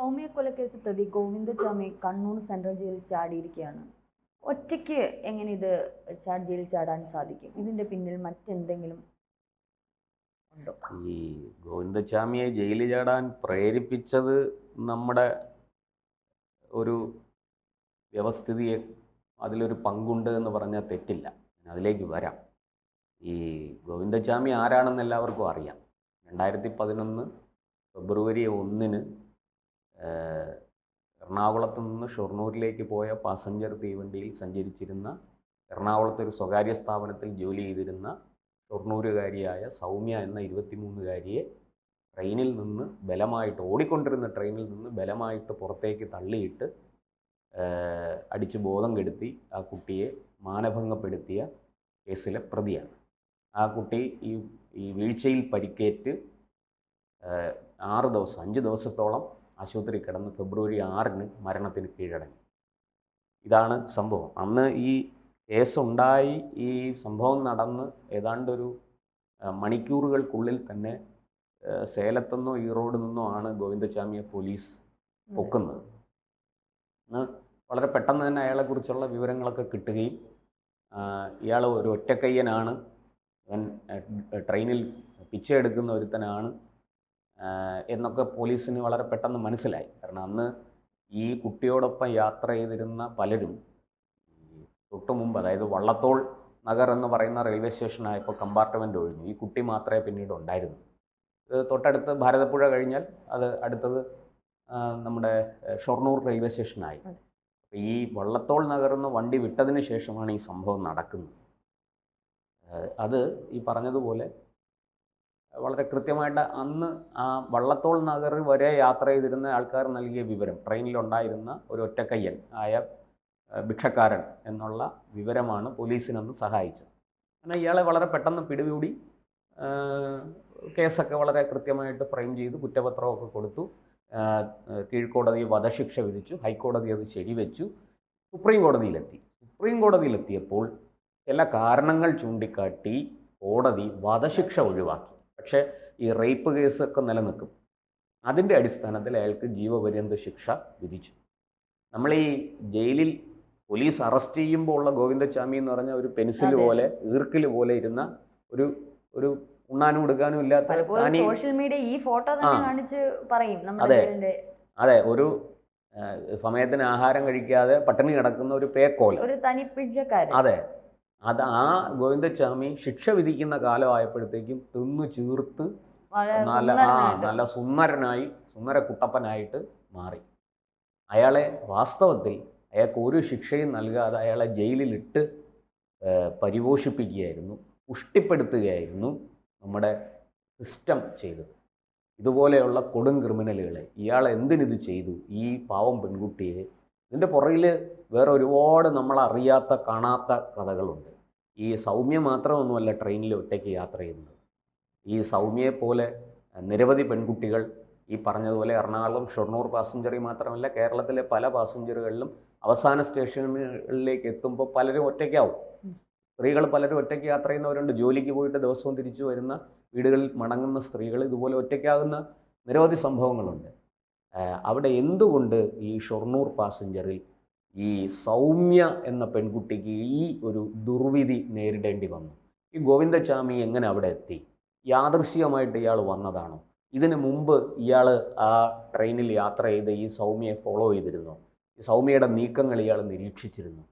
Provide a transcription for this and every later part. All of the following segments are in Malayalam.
സൗമ്യ കൊലക്കേസ് പ്രതി ഗോവിന്ദസ്വാമി കണ്ണൂർ സെൻട്രൽ ജയിലിൽ ചാടിയിരിക്കുകയാണ്. ഒറ്റയ്ക്ക് എങ്ങനെ ഇത് ചാ- ജയിലിൽ ചാടാൻ സാധിക്കും? ഇതിന്റെ പിന്നിൽ മറ്റെന്തെങ്കിലും ഉണ്ടോ? ഈ ഗോവിന്ദച്ചാമിയെ ജയിലിൽ ചാടാൻ പ്രേരിപ്പിച്ചത് നമ്മുടെ ഒരു വ്യവസ്ഥിതിയെ അതിലൊരു പങ്കുണ്ട് എന്ന് പറഞ്ഞാൽ തെറ്റില്ല. അതിലേക്ക് വരാം. ഈ ഗോവിന്ദച്ചാമി ആരാണെന്ന് എല്ലാവർക്കും അറിയാം. രണ്ടായിരത്തി പതിനൊന്ന് ഫെബ്രുവരി ഒന്നിന് എറണാകുളത്ത് നിന്ന് ഷൊർണൂരിലേക്ക് പോയ പാസഞ്ചർ തീവണ്ടിയിൽ സഞ്ചരിച്ചിരുന്ന എറണാകുളത്തെ ഒരു സ്വകാര്യ സ്ഥാപനത്തിൽ ജോലി ചെയ്തിരുന്ന ഷൊർണൂരുകാരിയായ സൗമ്യ എന്ന ഇരുപത്തിമൂന്നുകാരിയെ ട്രെയിനിൽ നിന്ന് ബലമായിട്ട് ഓടിക്കൊണ്ടിരുന്ന ട്രെയിനിൽ നിന്ന് ബലമായിട്ട് പുറത്തേക്ക് തള്ളിയിട്ട് അടിച്ച് ബോധം കെടുത്തി ആ കുട്ടിയെ മാനഭംഗപ്പെടുത്തിയ കേസിലെ പ്രതിയാണ്. ആ കുട്ടി ഈ ഈ വീഴ്ചയിൽ പരിക്കേറ്റ് ആറ് ദിവസം അഞ്ച് ദിവസത്തോളം ആശുപത്രി കിടന്ന് ഫെബ്രുവരി ആറിന് മരണത്തിന് കീഴടങ്ങി. ഇതാണ് സംഭവം. അന്ന് ഈ കേസുണ്ടായി ഈ സംഭവം നടന്ന് ഏതാണ്ടൊരു മണിക്കൂറുകൾക്കുള്ളിൽ തന്നെ സേലത്തുനിന്നോ ഈറോഡ് നിന്നോ ആണ് ഗോവിന്ദസ്വാമിയെ പോലീസ് പൊക്കുന്നത്. അന്ന് വളരെ പെട്ടെന്ന് തന്നെ അയാളെക്കുറിച്ചുള്ള വിവരങ്ങളൊക്കെ കിട്ടുകയും ഇയാൾ ഒരു ഒറ്റക്കയ്യനാണ്. അവൻ ആ, ട്രെയിനിൽ പിച്ചയെടുക്കുന്ന ഒരുത്തനാണ്. എന്നൊക്കെ പോലീസിന് വളരെ പെട്ടെന്ന് മനസ്സിലായി. കാരണം അന്ന് ഈ കുട്ടിയോടൊപ്പം യാത്ര ചെയ്തിരുന്ന പലരും തൊട്ടു മുമ്പ് അതായത് വള്ളത്തോൾ നഗർ എന്ന് പറയുന്ന റെയിൽവേ സ്റ്റേഷനായപ്പോൾ കമ്പാർട്ട്മെന്റ് ഒഴിഞ്ഞു. ഈ കുട്ടി മാത്രമേ പിന്നീട് ഉണ്ടായിരുന്നു തൊട്ടടുത്ത് ഭാരതപ്പുഴ കഴിഞ്ഞാൽ അത് അടുത്തത് നമ്മുടെ ഷൊർണൂർ റെയിൽവേ സ്റ്റേഷനായി. അപ്പോൾ ഈ വള്ളത്തോൾ നഗർന്ന് വണ്ടി വിട്ടതിന് ശേഷമാണ് ഈ സംഭവം നടക്കുന്നത്. അത് ഈ പറഞ്ഞതുപോലെ വളരെ കൃത്യമായിട്ട് അന്ന് ആ വള്ളത്തോൾ നഗർ വരെ യാത്ര ചെയ്തിരുന്ന ആൾക്കാർ നൽകിയ വിവരം ട്രെയിനിലുണ്ടായിരുന്ന ഒരു ഒറ്റക്കയ്യൻ ആയ ഭിക്ഷക്കാരൻ എന്നുള്ള വിവരമാണ് പോലീസിനന്ന് സഹായിച്ചത്. അങ്ങനെ ഇയാളെ വളരെ പെട്ടെന്ന് പിടികൂടി കേസൊക്കെ വളരെ കൃത്യമായിട്ട് ഫ്രെയിം ചെയ്ത് കുറ്റപത്രമൊക്കെ കൊടുത്തു കീഴ്ക്കോടതി വധശിക്ഷ വിധിച്ചു ഹൈക്കോടതി അത് ശരിവെച്ചു സുപ്രീം കോടതിയിലെത്തി. സുപ്രീം കോടതിയിലെത്തിയപ്പോൾ ചില കാരണങ്ങൾ ചൂണ്ടിക്കാട്ടി കോടതി വധശിക്ഷ ഒഴിവാക്കി. പക്ഷേ ഈ റേപ്പ് കേസൊക്കെ നിലനിൽക്കും. അതിന്റെ അടിസ്ഥാനത്തിൽ അയാൾക്ക് ജീവപര്യന്ത ശിക്ഷ വിധിച്ചു. നമ്മൾ ഈ ജയിലിൽ പോലീസ് അറസ്റ്റ് ചെയ്യുമ്പോൾ ഉള്ള ഗോവിന്ദസ്വാമി എന്ന് പറഞ്ഞ ഒരു പെൻസിൽ പോലെ ഈർക്കിൽ പോലെ ഇരുന്ന ഒരു ഒരു ഉണ്ണാനും എടുക്കാനും ഇല്ലാത്ത സോഷ്യൽ മീഡിയ ഈ ഫോട്ടോ തന്നെ. കാണിച്ച് പറയും അതെ. അതെ ഒരു സമയത്തിന് ആഹാരം കഴിക്കാതെ പട്ടിണി കിടക്കുന്ന ഒരു പേക്കോല. ഒരു തനി പിഴക്കാരൻ അതെ. അത് ആ ഗോവിന്ദസ്വാമി ശിക്ഷ വിധിക്കുന്ന കാലമായപ്പോഴത്തേക്കും തിന്നു ചീർത്ത് നല്ല ആ നല്ല സുന്ദരനായി സുന്ദര കുട്ടപ്പനായിട്ട് മാറി. അയാളെ വാസ്തവത്തിൽ അയാൾക്ക് ഒരു ശിക്ഷയും നൽകാതെ അയാളെ ജയിലിലിട്ട് പരിപോഷിപ്പിക്കുകയായിരുന്നു പുഷ്ടിപ്പെടുത്തുകയായിരുന്നു നമ്മുടെ സിസ്റ്റം ചെയ്തത്. ഇതുപോലെയുള്ള കൊടും ക്രിമിനലുകളെ ഇയാൾ എന്തിനിത് ചെയ്തു? ഈ പാവം പെൺകുട്ടിയെ ഇതിന്റെ പുറകിൽ വേറെ ഒരുപാട് നമ്മൾ അറിയാത്ത കാണാത്ത കഥകളുണ്ട്. ഈ സൗമ്യ മാത്രമൊന്നുമല്ല ട്രെയിനിൽ ഒറ്റയ്ക്ക് യാത്ര ചെയ്യുന്നത്. ഈ സൗമ്യയെപ്പോലെ നിരവധി പെൺകുട്ടികൾ ഈ പറഞ്ഞതുപോലെ എറണാകുളം ഷൊർണൂർ പാസഞ്ചറി മാത്രമല്ല കേരളത്തിലെ പല പാസഞ്ചറുകളിലും അവസാന സ്റ്റേഷനുകളിലേക്ക് എത്തുമ്പോൾ പലരും ഒറ്റയ്ക്കാവും. സ്ത്രീകൾ പലരും ഒറ്റയ്ക്ക് യാത്ര ചെയ്യുന്നവരുണ്ട്. ജോലിക്ക് പോയിട്ട് ദിവസവും തിരിച്ചു വരുന്ന വീടുകളിൽ മടങ്ങുന്ന സ്ത്രീകൾ ഇതുപോലെ ഒറ്റയ്ക്കാകുന്ന നിരവധി സംഭവങ്ങളുണ്ട്. അവിടെ എന്തുകൊണ്ട് ഈ ഷൊർണൂർ പാസഞ്ചറിൽ ഈ സൗമ്യ എന്ന പെൺകുട്ടിക്ക് ഈ ഒരു ദുർവിധി നേരിടേണ്ടി വന്നു. ഈ ഗോവിന്ദചാമി എങ്ങനെ അവിടെ എത്തി? യാദൃശ്ചികമായിട്ട് ഇയാൾ വന്നതാണോ? ഇതിനു മുമ്പ് ഇയാൾ ആ ട്രെയിനിൽ യാത്ര ചെയ്ത് ഈ സൗമ്യയെ ഫോളോ ചെയ്തിരുന്നു? ഈ സൗമ്യയുടെ നീക്കങ്ങൾ ഇയാൾ നിരീക്ഷിച്ചിരുന്നു?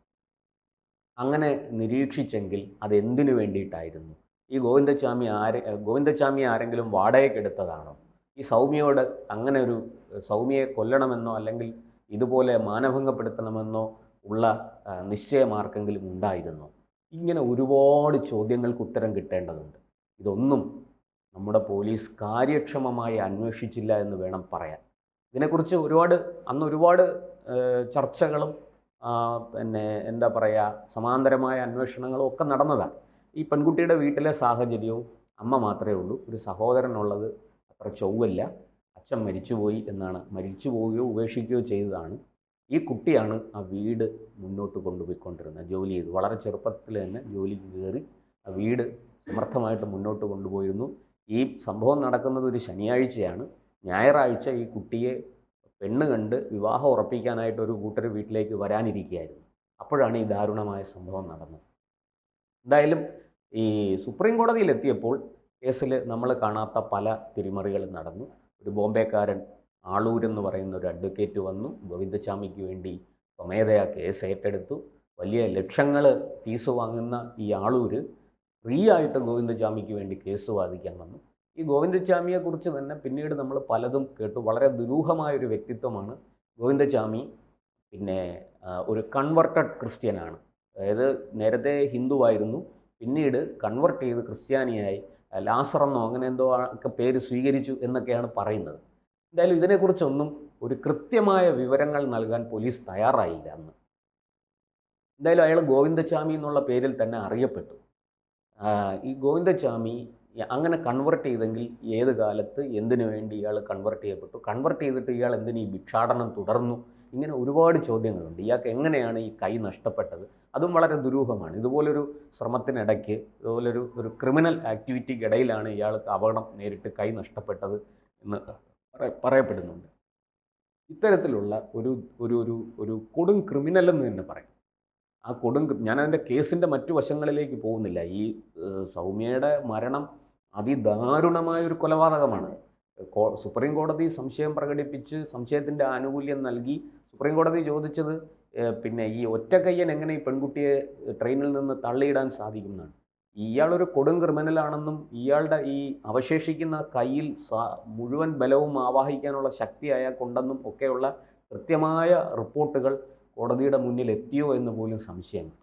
അങ്ങനെ നിരീക്ഷിച്ചെങ്കിൽ അത് എന്തിനു വേണ്ടിയിട്ടായിരുന്നു? ഈ ഗോവിന്ദസ്വാമി ആരെ ഗോവിന്ദസ്വാമി ആരെങ്കിലും വാടകയ്ക്കെടുത്തതാണോ ഈ സൗമ്യയോട് അങ്ങനെ ഒരു സൗമ്യയെ കൊല്ലണമെന്നോ അല്ലെങ്കിൽ ഇതുപോലെ മാനഭംഗപ്പെടുത്തണമെന്നോ ഉള്ള നിശ്ചയമാർക്കെങ്കിലും ഉണ്ടായിരുന്നോ? ഇങ്ങനെ ഒരുപാട് ചോദ്യങ്ങൾക്ക് ഉത്തരം കിട്ടേണ്ടതുണ്ട്. ഇതൊന്നും നമ്മുടെ പോലീസ് കാര്യക്ഷമമായി അന്വേഷിച്ചില്ല എന്ന് വേണം പറയാൻ. ഇതിനെക്കുറിച്ച് ഒരുപാട് അന്ന് ഒരുപാട് ചർച്ചകളും പിന്നെ എന്താ പറയുക സമാന്തരമായ അന്വേഷണങ്ങളും ഒക്കെ നടന്നതാണ്. ഈ പെൺകുട്ടിയുടെ വീട്ടിലെ സാഹചര്യവും അമ്മ മാത്രമേ ഉള്ളൂ. ഒരു സഹോദരനുള്ളത് അത്ര ചൊവ്വല്ല. അച്ഛൻ മരിച്ചുപോയി എന്നാണ്. മരിച്ചു പോവുകയോ ഉപേക്ഷിക്കുകയോ ചെയ്തതാണ്. ഈ കുട്ടിയാണ് ആ വീട് മുന്നോട്ട് കൊണ്ടുപോയിക്കൊണ്ടിരുന്നത്. ജോലി ചെയ്ത്. വളരെ ചെറുപ്പത്തിൽ തന്നെ ജോലിക്ക് കയറി ആ വീട് സമർത്ഥമായിട്ട് മുന്നോട്ട് കൊണ്ടുപോയിരുന്നു. ഈ സംഭവം നടക്കുന്നത് ഒരു ശനിയാഴ്ചയാണ്. ഞായറാഴ്ച ഈ കുട്ടിയെ പെണ്ണ് കണ്ട് വിവാഹം ഉറപ്പിക്കാനായിട്ട് ഒരു കൂട്ടർ വീട്ടിലേക്ക് വരാനിരിക്കുകയായിരുന്നു. അപ്പോഴാണ് ഈ ദാരുണമായ സംഭവം നടന്നത്. എന്തായാലും ഈ സുപ്രീം കോടതിയിൽ എത്തിയപ്പോൾ കേസിൽ നമ്മൾ കാണാത്ത പല തിരിമറികളും നടന്നു. ഒരു ബോംബെക്കാരൻ ആളൂരെന്ന് പറയുന്ന ഒരു അഡ്വക്കേറ്റ് വന്നു. ഗോവിന്ദസ്വാമിക്ക് വേണ്ടി സ്വമേധയാ കേസ് ഏറ്റെടുത്തു. വലിയ ലക്ഷങ്ങൾ ഫീസ് വാങ്ങുന്ന ഈ ആളൂർ ഫ്രീ ആയിട്ട് ഗോവിന്ദസ്വാമിക്ക് വേണ്ടി കേസ് വാദിക്കാൻ വന്നു. ഈ ഗോവിന്ദസ്വാമിയെക്കുറിച്ച് തന്നെ പിന്നീട് നമ്മൾ പലതും കേട്ടു. വളരെ ദുരൂഹമായൊരു വ്യക്തിത്വമാണ് ഗോവിന്ദസ്വാമി. പിന്നെ ഒരു കൺവെർട്ടഡ് ക്രിസ്ത്യനാണ് അതായത് നേരത്തെ ഹിന്ദുവായിരുന്നു. പിന്നീട് കൺവെർട്ട് ചെയ്ത് ക്രിസ്ത്യാനിയായി. ലാസറെന്നോ അങ്ങനെ എന്തോ ഒക്കെ പേര് സ്വീകരിച്ചു എന്നൊക്കെയാണ് പറയുന്നത്. എന്തായാലും ഇതിനെക്കുറിച്ചൊന്നും ഒരു കൃത്യമായ വിവരങ്ങൾ നൽകാൻ പോലീസ് തയ്യാറായില്ല അന്ന്. എന്തായാലും അയാൾ ഗോവിന്ദസ്വാമി എന്നുള്ള പേരിൽ തന്നെ അറിയപ്പെട്ടു. ഈ ഗോവിന്ദസ്വാമി അങ്ങനെ കൺവെർട്ട് ചെയ്തെങ്കിൽ ഏത് കാലത്ത് എന്തിനു വേണ്ടി ഇയാൾ കൺവെർട്ട് ചെയ്യപ്പെട്ടു? കൺവെർട്ട് ചെയ്തിട്ട് ഇയാൾ എന്തിന് ഭിക്ഷാടനം തുടർന്നു? ഇങ്ങനെ ഒരുപാട് ചോദ്യങ്ങളുണ്ട്. ഇയാൾക്ക് എങ്ങനെയാണ് ഈ കൈ നഷ്ടപ്പെട്ടത്? അതും വളരെ ദുരൂഹമാണ്. ഇതുപോലൊരു ശ്രമത്തിനിടയ്ക്ക് ഇതുപോലൊരു ഒരു ക്രിമിനൽ ആക്ടിവിറ്റിക്കിടയിലാണ് ഇയാൾക്ക് അപകടം നേരിട്ട് കൈ നഷ്ടപ്പെട്ടത് എന്ന് പറ- പറയപ്പെടുന്നുണ്ട്. ഇത്തരത്തിലുള്ള ഒരു ഒരു ഒരു ഒരു കൊടും ക്രിമിനൽ എന്ന് തന്നെ പറയും. ആ കൊടും ഞാനതിന്റെ കേസിന്റെ മറ്റു വശങ്ങളിലേക്ക് പോകുന്നില്ല. ഈ സൗമ്യയുടെ മരണം അതിദാരുണമായ ഒരു കൊലപാതകമാണ്. സുപ്രീം കോടതി സംശയം പ്രകടിപ്പിച്ച് സംശയത്തിന്റെ ആനുകൂല്യം നൽകി സുപ്രീം കോടതി ചോദിച്ചത് പിന്നെ ഈ ഒറ്റക്കയ്യൻ എങ്ങനെ ഈ പെൺകുട്ടിയെ ട്രെയിനിൽ നിന്ന് തള്ളിയിടാൻ സാധിക്കുന്നതാണ് ഇയാളൊരു കൊടും ക്രിമിനലാണെന്നും ഇയാളുടെ ഈ അവശേഷിക്കുന്ന കയ്യിൽ മുഴുവൻ ബലവും ആവാഹിക്കാനുള്ള ശക്തി അയാൾക്കുണ്ടെന്നും ഒക്കെയുള്ള കൃത്യമായ റിപ്പോർട്ടുകൾ കോടതിയുടെ മുന്നിൽ എത്തിയോ എന്ന് പോലും സംശയമാണ്.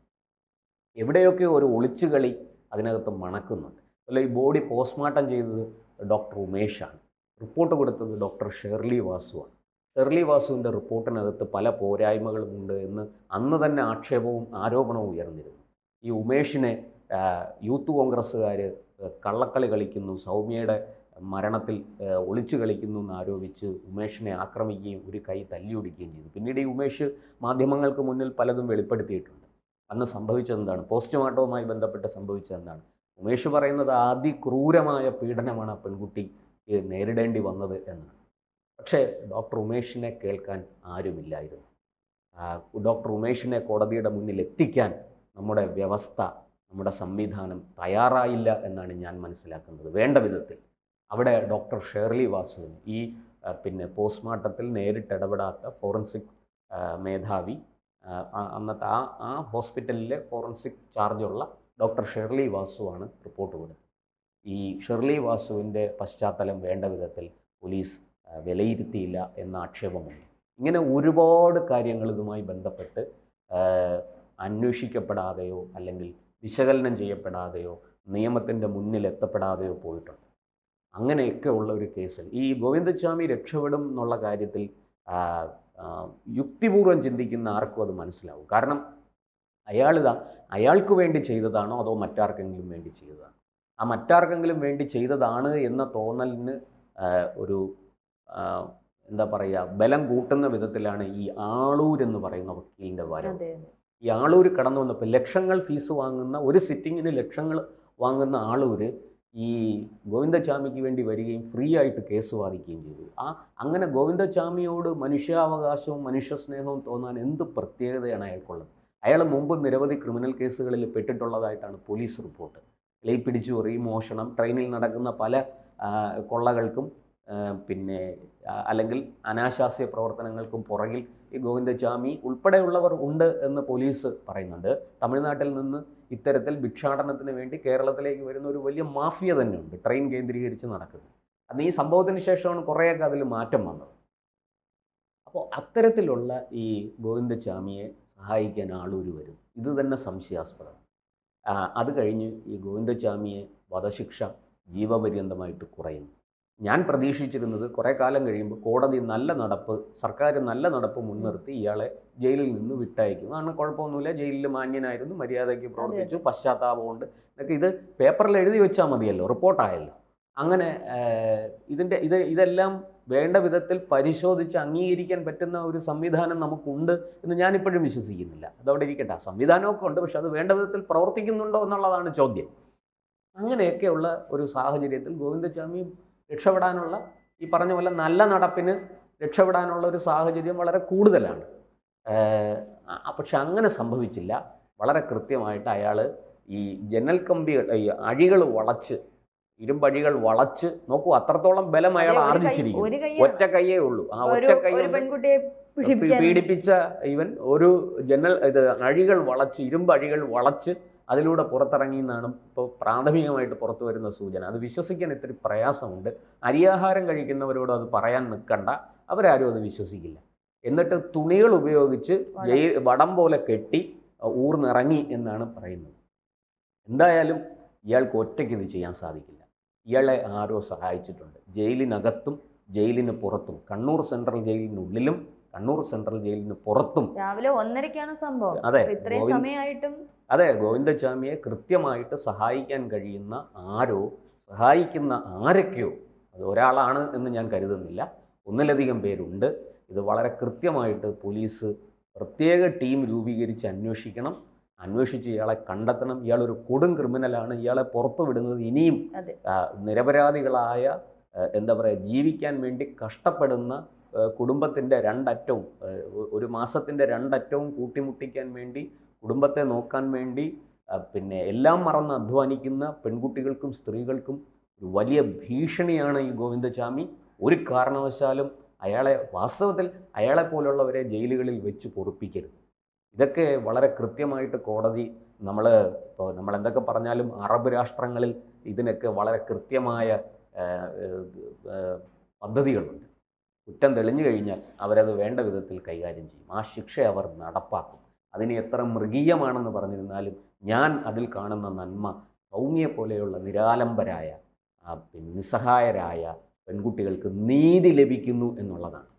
എവിടെയൊക്കെ ഒരു ഒളിച്ചുകളി അതിനകത്ത് മണക്കുന്നുണ്ട്. അല്ല ഈ ബോഡി പോസ്റ്റ്മോർട്ടം ചെയ്തത് ഡോക്ടർ ഉമേഷാണ്. റിപ്പോർട്ട് കൊടുത്തത് ഡോക്ടർ ഷെർലി വാസുവാണ്. ഷെർലി വാസുവിന്റെ റിപ്പോർട്ടിനകത്ത് പല പോരായ്മകളുമുണ്ട് എന്ന് അന്ന് തന്നെ ആക്ഷേപവും ആരോപണവും ഉയർന്നിരുന്നു. ഈ ഉമേഷിനെ യൂത്ത് കോൺഗ്രസ്സുകാർ കള്ളക്കളി കളിക്കുന്നു സൗമ്യയുടെ മരണത്തിൽ ഒളിച്ചു കളിക്കുന്നു എന്നാരോപിച്ച് ഉമേഷിനെ ആക്രമിക്കുകയും ഒരു കൈ തല്ലിയൊടിക്കുകയും ചെയ്തു. പിന്നീട് ഈ ഉമേഷ് മാധ്യമങ്ങൾക്ക് മുന്നിൽ പലതും വെളിപ്പെടുത്തിയിട്ടുണ്ട്. അന്ന് സംഭവിച്ചതെന്താണ് പോസ്റ്റ്മോർട്ടവുമായി ബന്ധപ്പെട്ട് സംഭവിച്ചതെന്താണ് ഉമേഷ് പറയുന്നത് അതിക്രൂരമായ പീഡനമാണ് ആ പെൺകുട്ടി നേരിടേണ്ടി വന്നത് എന്നാണ്. പക്ഷേ ഡോക്ടർ ഉമേഷിനെ കേൾക്കാൻ ആരുമില്ലായിരുന്നു. ഡോക്ടർ ഉമേഷിനെ കോടതിയുടെ മുന്നിൽ എത്തിക്കാൻ നമ്മുടെ വ്യവസ്ഥ നമ്മുടെ സംവിധാനം തയ്യാറായില്ല എന്നാണ് ഞാൻ മനസ്സിലാക്കുന്നത്. വേണ്ട വിധത്തിൽ. അവിടെ ഡോക്ടർ ഷേർലി വാസുവിന് ഈ പിന്നെ പോസ്റ്റ്മോർട്ടത്തിൽ നേരിട്ട് ഇടപെടാത്ത ഫോറൻസിക് മേധാവി അന്നത്തെ ആ ആ ഹോസ്പിറ്റലിലെ ഫോറൻസിക് ചാർജുള്ള ഡോക്ടർ ഷെർലി വാസുവാണ് റിപ്പോർട്ട് കൊടുത്തത്. ഈ ഷെർലി വാസുവിന്റെ പശ്ചാത്തലം വേണ്ട വിധത്തിൽ പോലീസ് വിലയിരുത്തിയില്ല എന്ന ആക്ഷേപമുണ്ട്. ഇങ്ങനെ ഒരുപാട് കാര്യങ്ങൾ ഇതുമായി ബന്ധപ്പെട്ട് അന്വേഷിക്കപ്പെടാതെയോ അല്ലെങ്കിൽ വിശകലനം ചെയ്യപ്പെടാതെയോ നിയമത്തിന്റെ മുന്നിൽ എത്തപ്പെടാതെയോ പോയിട്ടുണ്ട്. അങ്ങനെയൊക്കെ ഉള്ള ഒരു കേസിൽ ഈ ഗോവിന്ദസ്വാമി രക്ഷപ്പെടും എന്നുള്ള കാര്യത്തിൽ യുക്തിപൂർവം ചിന്തിക്കുന്ന ആർക്കും അത് മനസ്സിലാവും. കാരണം അയാളിതാ അയാൾക്ക് വേണ്ടി ചെയ്തതാണോ അതോ മറ്റാർക്കെങ്കിലും വേണ്ടി ചെയ്തതാണോ? ആ മറ്റാർക്കെങ്കിലും വേണ്ടി ചെയ്തതാണ് എന്ന തോന്നലിന് ഒരു എന്താ പറയുക ബലം കൂട്ടുന്ന വിധത്തിലാണ് ഈ ആളൂർ എന്ന് പറയുന്ന വക്കീലിന്റെ വരവ് ഈ ആളൂർ കടന്നു വന്നപ്പോൾ ലക്ഷങ്ങൾ ഫീസ് വാങ്ങുന്ന ഒരു സിറ്റിങ്ങിന് ലക്ഷങ്ങൾ വാങ്ങുന്ന ആളൂർ ഈ ഗോവിന്ദചാമിക്ക് വേണ്ടി വരികയും ഫ്രീ ആയിട്ട് കേസ് വാദിക്കുകയും ചെയ്തു. ആ അങ്ങനെ ഗോവിന്ദചാമിയോട് മനുഷ്യാവകാശവും മനുഷ്യസ്നേഹവും തോന്നാൻ എന്ത് പ്രത്യേകതയാണ് അയാൾക്കുള്ളത്? അയാൾ മുമ്പ് നിരവധി ക്രിമിനൽ കേസുകളിൽ പെട്ടിട്ടുള്ളതായിട്ടാണ് പോലീസ് റിപ്പോർട്ട്. ലൈ പിടിച്ചു മോഷണം ട്രെയിനിൽ നടക്കുന്ന പല കൊള്ളകൾക്കും പിന്നെ അല്ലെങ്കിൽ അനാശാസ്യ പ്രവർത്തനങ്ങൾക്കും പുറകിൽ ഈ ഗോവിന്ദചാമി ഉൾപ്പെടെയുള്ളവർ ഉണ്ട് എന്ന് പോലീസ് പറയുന്നുണ്ട്. തമിഴ്നാട്ടിൽ നിന്ന് ഇത്തരത്തിൽ ഭിക്ഷാടനത്തിന് വേണ്ടി കേരളത്തിലേക്ക് വരുന്ന ഒരു വലിയ മാഫിയ തന്നെയുണ്ട് ട്രെയിൻ കേന്ദ്രീകരിച്ച് നടക്കുന്നത്. അന്ന് ഈ സംഭവത്തിന് ശേഷമാണ് കുറേയൊക്കെ അതിൽ മാറ്റം വന്നത്. അപ്പോൾ അത്തരത്തിലുള്ള ഈ ഗോവിന്ദചാമിയെ സഹായിക്കാൻ ആളൂര് വരും. ഇത് തന്നെ സംശയാസ്പദം. അത് കഴിഞ്ഞ് ഈ ഗോവിന്ദചാമിയെ വധശിക്ഷ ജീവപര്യന്തമായിട്ട് കുറയുന്നു. ഞാൻ പ്രതീക്ഷിച്ചിരുന്നത് കുറേ കാലം കഴിയുമ്പോൾ കോടതി നല്ല നടപ്പ് സർക്കാർ നല്ല നടപ്പ് മുൻനിർത്തി ഇയാളെ ജയിലിൽ നിന്ന് വിട്ടയക്കും. കാരണം കുഴപ്പമൊന്നുമില്ല. ജയിലിൽ മാന്യനായിരുന്നു മര്യാദയ്ക്ക് പ്രവർത്തിച്ചു പശ്ചാത്താപമുണ്ട് എന്നൊക്കെ ഇത് പേപ്പറിൽ എഴുതി വെച്ചാൽ മതിയല്ലോ റിപ്പോർട്ടായല്ലോ അങ്ങനെ ഇതിന്റെ ഇത് ഇതെല്ലാം വേണ്ട വിധത്തിൽ പരിശോധിച്ച് അംഗീകരിക്കാൻ പറ്റുന്ന ഒരു സംവിധാനം നമുക്കുണ്ട് എന്ന് ഞാനിപ്പോഴും വിശ്വസിക്കുന്നില്ല. അതവിടെ ഇരിക്കട്ടെ. സംവിധാനമൊക്കെ ഉണ്ട് പക്ഷെ അത് വേണ്ട വിധത്തിൽ പ്രവർത്തിക്കുന്നുണ്ടോ എന്നുള്ളതാണ് ചോദ്യം. അങ്ങനെയൊക്കെയുള്ള ഒരു സാഹചര്യത്തിൽ ഗോവിന്ദസ്വാമി രക്ഷപ്പെടാനുള്ള ഈ പറഞ്ഞ പോലെ നല്ല നടപ്പിന് രക്ഷപ്പെടാനുള്ള ഒരു സാഹചര്യം വളരെ കൂടുതലാണ്. പക്ഷെ അങ്ങനെ സംഭവിച്ചില്ല. വളരെ കൃത്യമായിട്ട് അയാൾ ഈ ജനൽ കമ്പികൾ ഈ അഴികൾ വളച്ച് ഇരുമ്പഴികൾ വളച്ച് നോക്കൂ അത്രത്തോളം ബലം അയാൾ ഒരു കൈ- ആർജിച്ചിരിക്കുന്നു. ഒരു കൈ ഒറ്റ കൈയേ ഉള്ളൂ. ആ ഒറ്റ കൈ പീഡിപ്പിച്ച ഇവൻ ഒരു ജനൽ ഇത് അഴികൾ വളച്ച് ഇരുമ്പഴികൾ വളച്ച് അതിലൂടെ പുറത്തിറങ്ങി എന്നാണ് ഇപ്പോൾ പ്രാഥമികമായിട്ട് പുറത്തു വരുന്ന സൂചന. അത് വിശ്വസിക്കാൻ ഇത്തിരി പ്രയാസമുണ്ട്. അരിയാഹാരം കഴിക്കുന്നവരോട് അത് പറയാൻ നിൽക്കണ്ട. അവരാരും അത് വിശ്വസിക്കില്ല. എന്നിട്ട് തുണികൾ ഉപയോഗിച്ച് വടം. ജയിൽ വടം പോലെ കെട്ടി ഊർന്നിറങ്ങി എന്നാണ് പറയുന്നത്. എന്തായാലും ഇയാൾക്ക് ഒറ്റയ്ക്ക് ഇത് ചെയ്യാൻ സാധിക്കില്ല. ഇയാളെ ആരോ സഹായിച്ചിട്ടുണ്ട്. ജയിലിനകത്തും ജയിലിന് പുറത്തും. കണ്ണൂർ സെൻട്രൽ ജയിലിനുള്ളിലും കണ്ണൂർ സെൻട്രൽ ജയിലിന് പുറത്തും രാവിലെ ഒന്നരക്കാണ് സംഭവം. അതെ ഇത്രയും സമയമായിട്ടും അതെ ഗോവിന്ദസ്വാമിയെ കൃത്യമായിട്ട് സഹായിക്കാൻ കഴിയുന്ന ആരോ സഹായിക്കുന്ന ആരൊക്കെയോ അത് ഒരാളാണ് എന്ന് ഞാൻ കരുതുന്നില്ല. ഒന്നിലധികം പേരുണ്ട്. ഇത് വളരെ കൃത്യമായിട്ട് പോലീസ് പ്രത്യേക ടീം രൂപീകരിച്ച് അന്വേഷിക്കണം. അന്വേഷിച്ച് ഇയാളെ കണ്ടെത്തണം. ഇയാളൊരു കൊടും ക്രിമിനലാണ്. ഇയാളെ പുറത്തു വിടുന്നത് ഇനിയും നിരപരാധികളായ എന്താ പറയുക ജീവിക്കാൻ വേണ്ടി കഷ്ടപ്പെടുന്ന കുടുംബത്തിന്റെ രണ്ടറ്റവും ഒരു മാസത്തിന്റെ രണ്ടറ്റവും കൂട്ടിമുട്ടിക്കാൻ വേണ്ടി കുടുംബത്തെ നോക്കാൻ വേണ്ടി പിന്നെ എല്ലാം മറന്ന് അധ്വാനിക്കുന്ന പെൺകുട്ടികൾക്കും സ്ത്രീകൾക്കും ഒരു വലിയ ഭീഷണിയാണ് ഈ ഗോവിന്ദചാമി ഒരു കാരണവശാലും അയാളെ വാസ്തവത്തിൽ അയാളെ പോലുള്ളവരെ ജയിലുകളിൽ വെച്ച് പൊറുപ്പിക്കരുത്. ഇതൊക്കെ വളരെ കൃത്യമായിട്ട് കോടതി നമ്മൾ ഇപ്പോൾ നമ്മൾ എന്തൊക്കെ പറഞ്ഞാലും അറബ് രാഷ്ട്രങ്ങളിൽ ഇതിനൊക്കെ വളരെ കൃത്യമായ പദ്ധതികളുണ്ട്. കുറ്റം തെളിഞ്ഞു കഴിഞ്ഞാൽ അവരത് വേണ്ട വിധത്തിൽ കൈകാര്യം ചെയ്യും. ആ ശിക്ഷ അവർ നടപ്പാക്കും. അതിന് എത്ര മൃഗീയമാണെന്ന് പറഞ്ഞിരുന്നാലും ഞാൻ അതിൽ കാണുന്ന നന്മ സൗമ്യ പോലെയുള്ള നിരാലംബരായ നിസ്സഹായരായ പെൺകുട്ടികൾക്ക് നീതി ലഭിക്കുന്നു എന്നുള്ളതാണ്.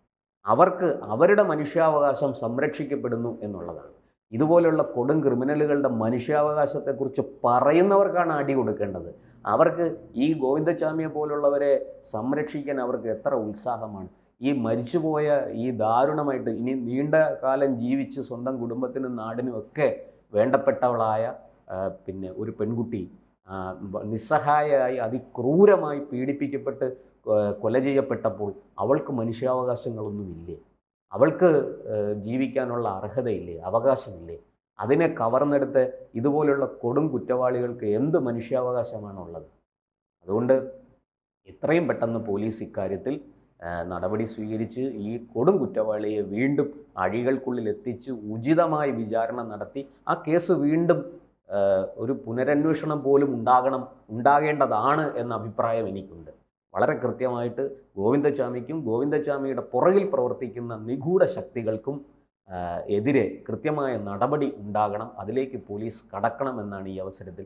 അവർക്ക് അവരുടെ മനുഷ്യാവകാശം സംരക്ഷിക്കപ്പെടുന്നു എന്നുള്ളതാണ്. ഇതുപോലെയുള്ള കൊടും ക്രിമിനലുകളുടെ മനുഷ്യാവകാശത്തെക്കുറിച്ച് പറയുന്നവർക്കാണ് അടി കൊടുക്കേണ്ടത്. അവർക്ക് ഈ ഗോവിന്ദചാമിയെ പോലുള്ളവരെ സംരക്ഷിക്കാൻ അവർക്ക് എത്ര ഉത്സാഹമാണ്. ഈ മരിച്ചുപോയ ഈ ദാരുണമായിട്ട് ഇനി നീണ്ട കാലം ജീവിച്ച് സ്വന്തം കുടുംബത്തിനും നാടിനും ഒക്കെ വേണ്ടപ്പെട്ടവളായ പിന്നെ ഒരു പെൺകുട്ടി നിസ്സഹായയായി അതിക്രൂരമായി പീഡിപ്പിക്കപ്പെട്ട് കൊല ചെയ്യപ്പെട്ടപ്പോൾ അവൾക്ക് മനുഷ്യാവകാശങ്ങളൊന്നുമില്ലേ? അവൾക്ക് ജീവിക്കാനുള്ള അർഹതയില്ലേ? അവകാശമില്ലേ? അതിനെ കവർന്നെടുത്ത് ഇതുപോലുള്ള കൊടും കുറ്റവാളികൾക്ക് എന്ത് മനുഷ്യാവകാശമാണുള്ളത്? അതുകൊണ്ട് എത്രയും പെട്ടെന്ന് പോലീസ് ഇക്കാര്യത്തിൽ നടപടി സ്വീകരിച്ച് ഈ കൊടും കുറ്റവാളിയെ വീണ്ടും അഴികൾക്കുള്ളിൽ എത്തിച്ച് ഉചിതമായി വിചാരണ നടത്തി ആ കേസ് വീണ്ടും ഒരു പുനരന്വേഷണം പോലും ഉണ്ടാകണം ഉണ്ടാകേണ്ടതാണ് എന്ന അഭിപ്രായം എനിക്കുണ്ട്. വളരെ കൃത്യമായിട്ട് ഗോവിന്ദചാമിക്കും ഗോവിന്ദചാമിയുടെ പുറകിൽ പ്രവർത്തിക്കുന്ന നിഗൂഢ ശക്തികൾക്കും എതിരെ കൃത്യമായ നടപടി ഉണ്ടാകണം അതിലേക്ക് പോലീസ് കടക്കണമെന്നാണ് ഈ അവസരത്തിൽ